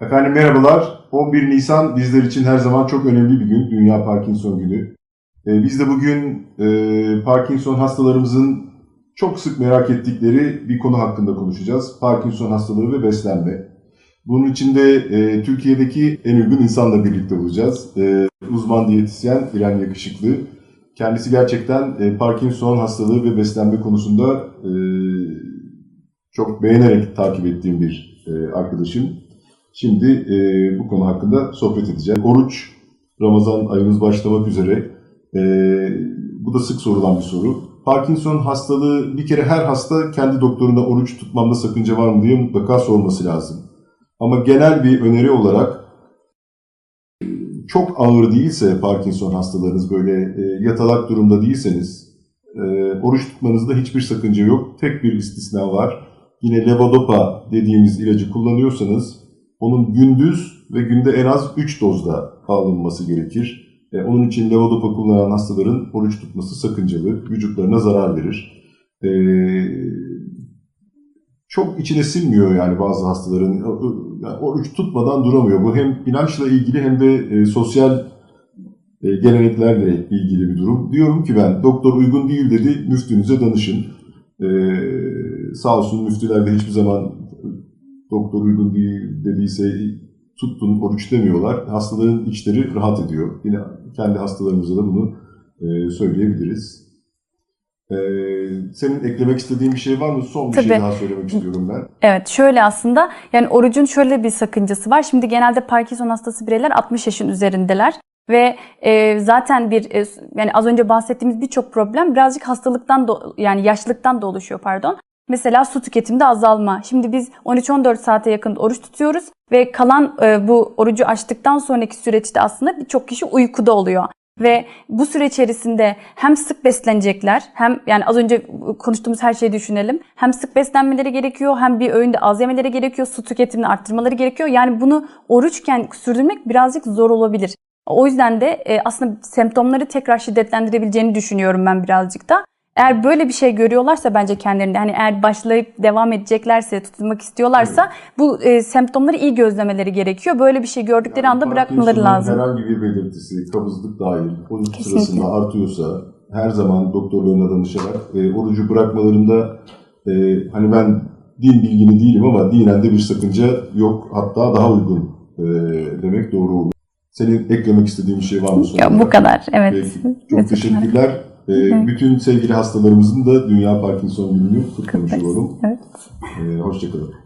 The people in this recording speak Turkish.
Efendim merhabalar. 11 Nisan bizler için her zaman çok önemli bir gün. Dünya Parkinson Günü. Ee, biz de bugün e, Parkinson hastalarımızın çok sık merak ettikleri bir konu hakkında konuşacağız. Parkinson hastalığı ve beslenme. Bunun için de e, Türkiye'deki en uygun insanla birlikte olacağız. E, uzman diyetisyen İrem Yakışıklı. Kendisi gerçekten e, Parkinson hastalığı ve beslenme konusunda e, çok beğenerek takip ettiğim bir e, arkadaşım. Şimdi e, bu konu hakkında sohbet edeceğim. Oruç, Ramazan ayımız başlamak üzere. E, bu da sık sorulan bir soru. Parkinson hastalığı bir kere her hasta kendi doktoruna oruç tutmamda sakınca var mı diye mutlaka sorması lazım. Ama genel bir öneri olarak çok ağır değilse Parkinson hastalarınız böyle e, yatalak durumda değilseniz e, oruç tutmanızda hiçbir sakınca yok. Tek bir istisna var. Yine levodopa dediğimiz ilacı kullanıyorsanız onun gündüz ve günde en az 3 dozda alınması gerekir. E, onun için levodopa kullanan hastaların oruç tutması sakıncalı, vücutlarına zarar verir. E, çok içine sinmiyor yani bazı hastaların. Yani oruç tutmadan duramıyor. Bu hem inançla ilgili hem de e, sosyal e, geleneklerle ilgili bir durum. Diyorum ki ben doktor uygun değil dedi müftünüze danışın. E, sağ olsun müftüler de hiçbir zaman doktor uygun değil dediyse tuttun oruç demiyorlar. Hastaların içleri rahat ediyor. Yine kendi hastalarımıza da bunu e, söyleyebiliriz. E, senin eklemek istediğin bir şey var mı? Son bir şey Tabii. daha söylemek istiyorum ben. Evet şöyle aslında yani orucun şöyle bir sakıncası var. Şimdi genelde Parkinson hastası bireyler 60 yaşın üzerindeler. Ve e, zaten bir e, yani az önce bahsettiğimiz birçok problem birazcık hastalıktan do- yani yaşlılıktan da oluşuyor pardon. Mesela su tüketiminde azalma. Şimdi biz 13-14 saate yakın oruç tutuyoruz ve kalan e, bu orucu açtıktan sonraki süreçte aslında birçok kişi uykuda oluyor. Ve bu süre içerisinde hem sık beslenecekler hem yani az önce konuştuğumuz her şeyi düşünelim. Hem sık beslenmeleri gerekiyor hem bir öğünde az yemeleri gerekiyor. Su tüketimini arttırmaları gerekiyor. Yani bunu oruçken sürdürmek birazcık zor olabilir. O yüzden de e, aslında semptomları tekrar şiddetlendirebileceğini düşünüyorum ben birazcık da. Eğer böyle bir şey görüyorlarsa bence kendilerinde hani eğer başlayıp devam edeceklerse, tutulmak istiyorlarsa bu e, semptomları iyi gözlemeleri gerekiyor. Böyle bir şey gördükleri anda bırakmaları Parkinson'un lazım. Herhangi bir belirtisi, kabızlık dahil, oruç Kesinlikle. sırasında artıyorsa her zaman doktorlarına danışarak e, orucu bırakmalarında e, hani ben din bilgini değilim ama dinen de bir sakınca yok. Hatta daha uygun e, demek doğru olur. Senin eklemek istediğin bir şey var mı? son Ya, bu kadar. Evet. Peki. Çok teşekkürler. E, bütün sevgili hastalarımızın da Dünya Parkinson Günü'nü kutlamış olalım. Evet. E, hoşçakalın.